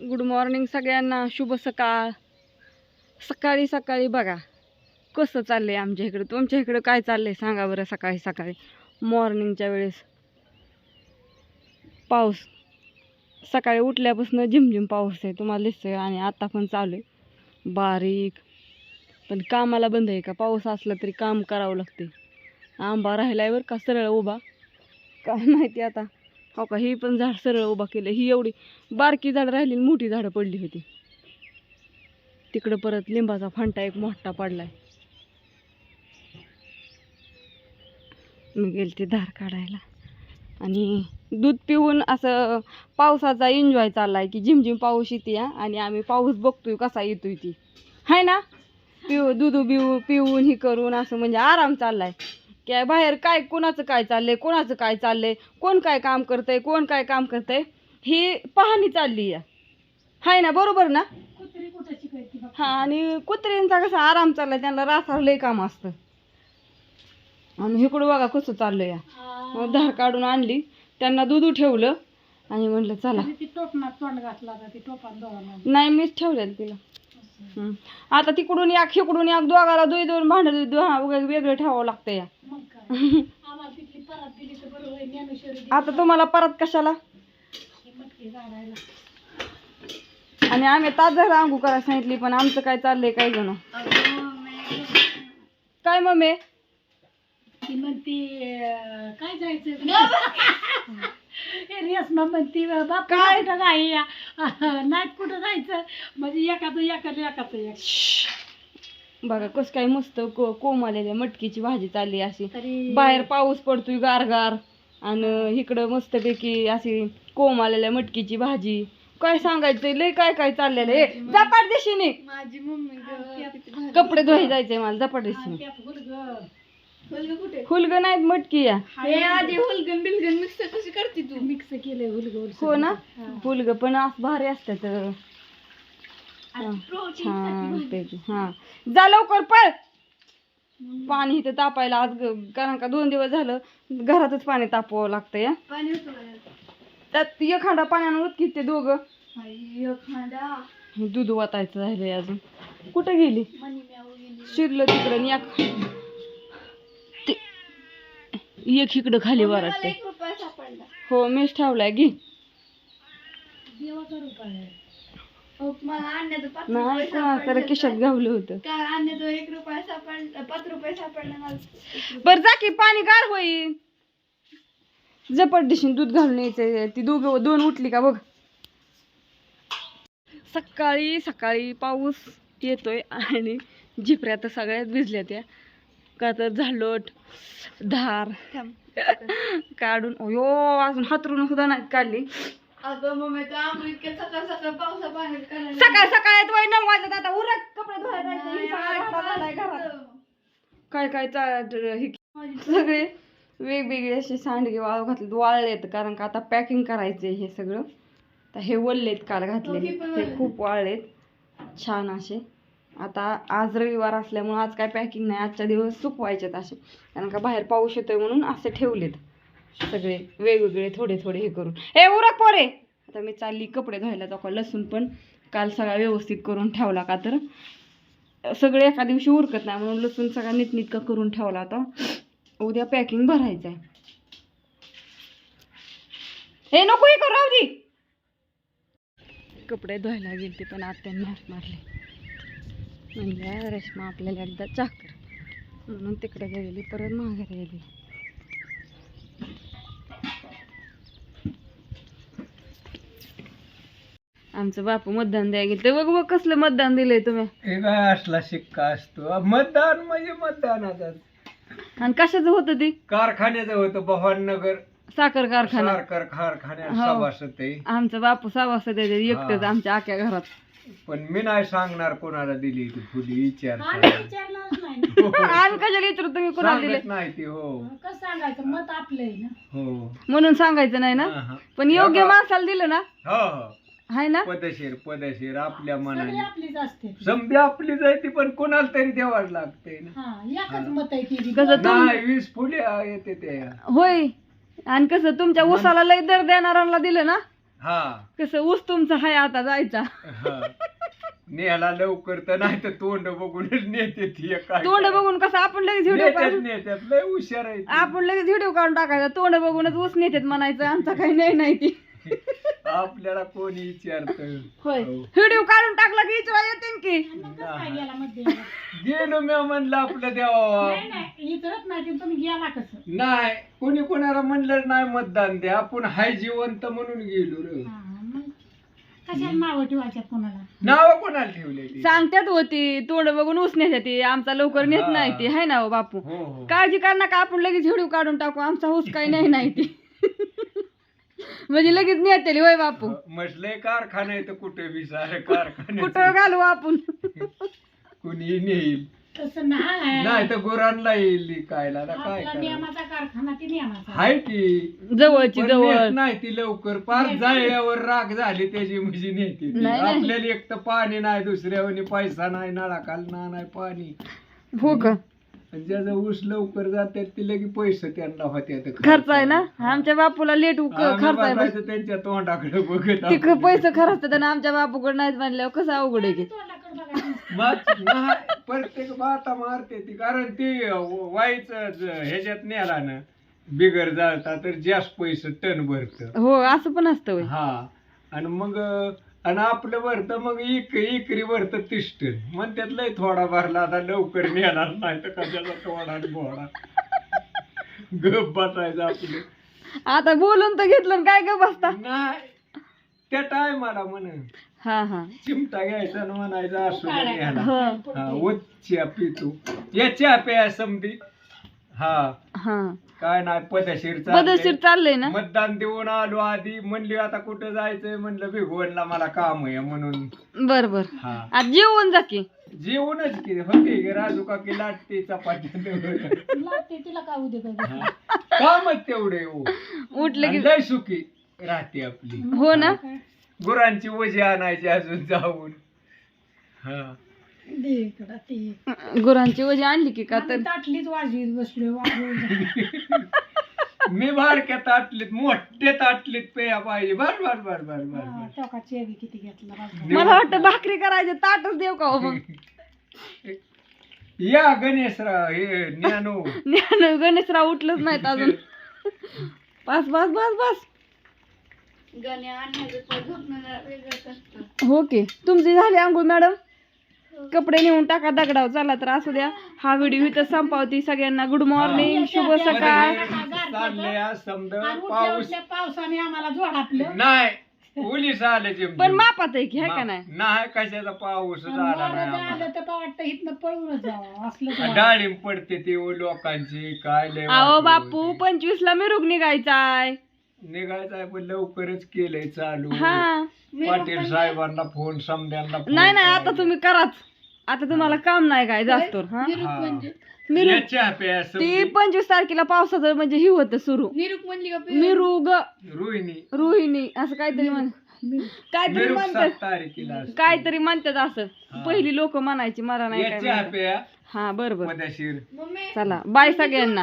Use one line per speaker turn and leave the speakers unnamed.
Good morning सगळ्यांना. शुभ सकाळ. सकाळी सकाळी बघा कसं चाललं आहे आमच्या इकडं? तुमच्या इकडं काय चाललं आहे सांगा बरं सकाळी सकाळी. मॉर्निंगच्या वेळेस पाऊस. सकाळी उठल्यापासून झिमझिम पाऊस आहे तुम्हाला दिसतोय. आणि आता पण चालू आहे. बारीक. पण कामाला बंद आहे का? पाऊस असला तरी काम करावं लागते आंबा राहिला आहे बरं का? सरळ उभा. काय माहिती आता. हो का? ही पण झाड सरळ उभा केलं. ही एवढी बारकी झाड राहिली आणि मोठी झाडं पडली होती. तिकडं परत लिंबाचा फांटा एक मोठा पडलाय. मी गेलते धार काढायला. आणि दूध पिऊन असं पावसाचा एन्जॉय चाललाय की झिमझिम पाऊस येते आणि आम्ही पाऊस बघतोय कसा येतोय ती. हाय ना? पिऊ दूध पिऊ पिऊन ही करून असं म्हणजे आराम चाललाय. की बाहेर काय कोणाचं काय चाललंय कोणाचं काय चाललंय कोण काय काम करतंय कोण काय काम करतंय ही पाहणी चालली आहे. हाय ना बरोबर ना? हा आणि कुत्र्यांचा कसा आराम चाललाय त्यांना रासावर लय काम असतं. आणि इकडं बघा कसं चाललंय. मग धार काढून आणली त्यांना दूध ठेवलं आणि म्हटलं चला. नाही मीच ठेवलेलं तिला. आता तिकडून एक इकडून एक दोघाला दोन दोन भांडं वेगळं ठेवावं लागतं या आता तुम्हाला परत कशाला? आणि आम्ही झालं अंगू करायला सांगितली पण आमचं काय चाललंय काय जण काय मम्मी?
ती म्हणती काय जायचं म्हणती बाप
काय?
कुठं नाही या नाहीत कुठं जायचं? म्हणजे एखादं एखादं एखादं एक.
बघा कस काय मस्त को कोमालेल्या मटकीची भाजी चालली अशी. बाहेर पाऊस पडतोय गार गार आणि इकडं मस्तपैकी अशी कोंब आलेल्या मटकीची भाजी. काय सांगायचंय? लय काय काय चाललेलं आहे? झपाट दिशेने
माझी मम्मी
कपडे धुवाय जायचंय मला झपाट दिशेने
हुलगं.
नाहीत मटकी या.
हुलगन बिलगन मिक्स कशी करते तू? मिक्स केलंय हुलगं
हो ना. हुलग पण असं भारी असतात
छानसाठी
पैकी हा जा लवकर पळ. पाणी इथं तापायला आज ग- कारण का दोन दिवस झालं घरातच पाणी तापवावं लागतं या त्यात एक खांडा पाण्यानं उतकीत ते दोघं. दूध वाटायचं राहिलंय अजून. कुठं गेली? शिरलं तिकडं आणि एक इकडं खाली
सापडला.
हो मीच ठेवलाय घे
देवाचा रुपया आहे हो, मला आणण्याचं पाच
नाही
रुपये
का तर.
सापडले
किशात गावलं होतं.
काय आणण्याचं एक रुपया सापडला पाच रुपये सापडला मला.
बर जा की पाणी गार होईल. जपट दिशीन दूध घालून यायचं ती दोघं दोन उठली का बघ. सकाळी सकाळी पाऊस येतोय आणि झिपऱ्या तर सगळ्यात भिजल्या त्या. का तर झालोट धार. काढून अयो अजून हातरून सुद्धा नाहीत काढली.
अगं मम्मी तर आम्ही इतक्या सकाळ सकाळ पावसा करायला
सकाळ वय नऊ वाजत आता उरक कपडे धुवायला जायचं. ही सगळा राडा झालाय घरात. काय काय चा- हे सगळे वेगवेगळे असे सांडगे वाळू घातले वाळलेत कारण का आता पॅकिंग करायचे हे सगळं. तर हे वळलेत काल घातले हे खूप वाळलेत छान असे. आता आज रविवार असल्यामुळे आज काय पॅकिंग नाही आजच्या दिवस सुकवायचेत असे. कारण का बाहेर पाऊस येतोय म्हणून असे ठेवलेत. सगळे वेगवेगळे थोडे थोडे हे करून. हे उरक पोरे! आता मी चालली कपडे धुवायला जाऊ लसूण पण काल सगळा व्यवस्थित करून ठेवला का तर. सगळे एका दिवशी उरकत नाही म्हणून लसूण सगळा नीटनीटका करून ठेवला आता. उद्या पॅकिंग भरायचं आहे हे नको हे करू राहू दे! कपडे धुवायला गेले पण आत्याने हात मारले. म्हणजे रेश्मा आपल्याला एकदा चाकर म्हणून तिकडे गेली परत माघारी गेली. आमचं बापू मतदान द्यायला गेलं बघ बघ कसलं मतदान दिलंय तुम्ही.
हे काय असला शिक्का असतो. मतदान म्हणजे मतदानाचा
आणि कशाचं होतं ते?
कारखान्याचं होतं बव्हाननगर
साखर कारखाना.
सारकर कारखान्यात
हो.
सभासद आहे.
आमचं बापू सभासद देते एकटंच
हा.
आमच्या आख्या घरात.
पण मी नाही सांगणार कोणाला दिली ती फुली विचार
आम्ही.
आम्ही कशाला विचारू तुम्ही कोणाला दिले
सांगत नाही ती हो.
कसं सांगायचं? मत आपलं आहे ना.
हो.
म्हणून सांगायचं नाही ना?
हा, हा.
पण योग्य
हो का?
माणसाला दिलं ना?
हो हो.
हाय ना?
पदशीर पदशीर आपल्या
सगळी
मनाने.
आपलीच असते.
समधी आपली जायती पण कोणाला तरी द्यावाच लागते ना.
हा एकच मत आहे ती
कसं तुम
नाही वीस फुले येते त्या.
होय. आणि कसं तुमच्या ऊसाला लय दर देणाऱ्यांना दिलं ना?
हा.
कसं ऊस तुमचा हाय आता जायचा.
हा. नेहाला लवकर तर नाही तर तोंड बघूनच नेते ती काय
तोंड बघून कसं आपण लगेच व्हिडिओ
नेत्यात
काढून
नेत्यात लय हुशार आहे ती.
आपण लगेच व्हिडिओ काढून टाकायचा. तोंड बघूनच ऊस नेतात म्हणायचं. आमचा काही नाही नाही ती.
आपल्याला कोणी विचारत?
होय. व्हिडिओ काढून टाकला की इचरा येते की?
काय गेला मध्ये
गेलो मी म्हणलं आपलं देवा
नाही नाही इतरच नाही ते तुम्ही गेला कसं?
नाही कोणी कोणाला म्हणलं नाही मतदान द्या. आपण हाय जिवंत म्हणून गेलो रे.
हा, मग कशाला नावं कोणाला?
नाव कोणाला ठेवलेली?
सांगतात होती तोंड बघून ती आमचा लवकर नेत. नाही ती हाय ना हो बापू?
हो हो.
काळजी कर नका आपण लगेच व्हिडिओ काढून टाकू. आमचा ऊस काही नाही नाही ती. म्हणजे लगेच नेतेली होय बापू.
म्हटलंय कारखाना आहे तर कुठे सारे कारखाने
कुठं घालू आपण?
कुणी नेईल?
तसं नाही.
नाही तर गुरांना येईल कायला आता काय
आपला
करावं?
नियमाचा कारखाना ती नियमाचा.
हाय की?
जवळची
पण
जवळ.
नेत नाही ती लवकर. पार जाळल्यावर राग झाली त्याची म्हणजे नेते ती.
नाही, नाही.
आपल्याला एक तर पाणी नाही दुसऱ्यावर पैसा नाही नळाखाल ना नाही पाणी.
हो का?
आणि ज्याचं ऊस लवकर जातात ते लगे पैसे त्यांना होते
खर्च आहे ना? आमच्या बापूला लेट खर्च आहे बघ.
त्यांच्या तोंडाकडे बघत
ते ख- पैसे खर्चतात आणि आमच्या बापूकडे नाहीत म्हणल्यावर कसं अवघड आहे की?
तोंडाकडे बघायचं
मग नाही, प्रत्येक बाता मारते ती कारण ती वाईच ह्याच्यात नेला ना बिगर जाळता तर जास्त पैसे टन भरत
हो असं पण असतं होय.
हा. आणि मग आणि आपलं भरतं मग इक इकरी भरतं तीस टन मग त्यात लय थोडा भरला आता लवकर नेणार नाही तर कशाचा थोडा बोडा गप बसायचं आपलं.
आता बोलून तर घेतलं आणि काय ग बसता?
नाही. त्या टायमाला म्हण
हा हा.
चिमटा घ्यायचा आणि म्हणायचा असू दे न्यायला.
हो.
हा उच्च्या पितो. याच्या प्या समधी. हा.
हा.
काय नाही पदशीर
पदशीर चाललंय ना?
मतदान देऊन आलो आधी. म्हणली आता कुठं जायचंय? म्हणलं भिगवणला मला काम आहे म्हणून.
बर बर.
हा.
आता जेवून जा की.
जेवणच की. होते की राजू काकी लाटते चपात्या
लागते तिला काय उद्या काय
हा. कामच तेवढे हो.
उठलं
आणि
की
लय सुखी राहते आपली.
हो ना?
गुरांची वजी आणायची अजून जाऊन. हा.
दे इकडं ते.
गुरांची वजी आणली की का तर?
आम्ही ताटलीच वाजवीत बसलो वाजवून
मी बारक्या ताटलीत मोठे ताटलीत पेया पाहिजे. बर बर बर बर बर
बी किती घेतला.
मला वाटतं भाकरी करायचे ताटच देऊ का हो मग?
या गणेशराव हे ज्ञानो.
ज्ञान गणेशराव उठलंच नाहीत अजून. बस बस बस बस. हो की. तुमची झाली आंघोळ मॅडम? कपडे नेऊन टाका दगडाव चला तर असू द्या. हा व्हिडिओ इथं संपावती सगळ्यांना. गुड मॉर्निंग शुभ सकाळ.
समजा पाऊस.
उठल्या पावसाने आम्हाला
नाही पोलीस आले ते
पण मापात आहे की हाय का नाही?
नाही कशाचा पाऊस झाला
वारं
नाही
जर
आम्हाला.
आलं तर काय वाटतं इथनं पळूनच जावं असलं तर वारं.
डाळिंब पडते ते ओ लोकांची काय लय
अहो बापू
होते.
पंचवीस ला मिरुग निघायचाय.
निघायचं आहे पण लवकरच केलंय चालू
हा
पाटील साहेबांना फोन समद्यांना फोन
नाही नाही आता. तुम्ही कराच आता तुम्हाला काम नाही काय जास्त हा
हा.
मिरुग
या चहा प्या
ती. पंचवीस तारखेला पावसाचं म्हणजे ही होतं सुरू मिरुग
रोहिणी
रोहिणी असं काहीतरी म्हण काहीतरी म्हणतात
सात तारखेला असते.
काहीतरी म्हणतात असं
हा.
पहिली लोक म्हणायची मला नाही
या
काय
चहा
माहिती.
प्या
हा बरोबर चला बाय सगळ्यांना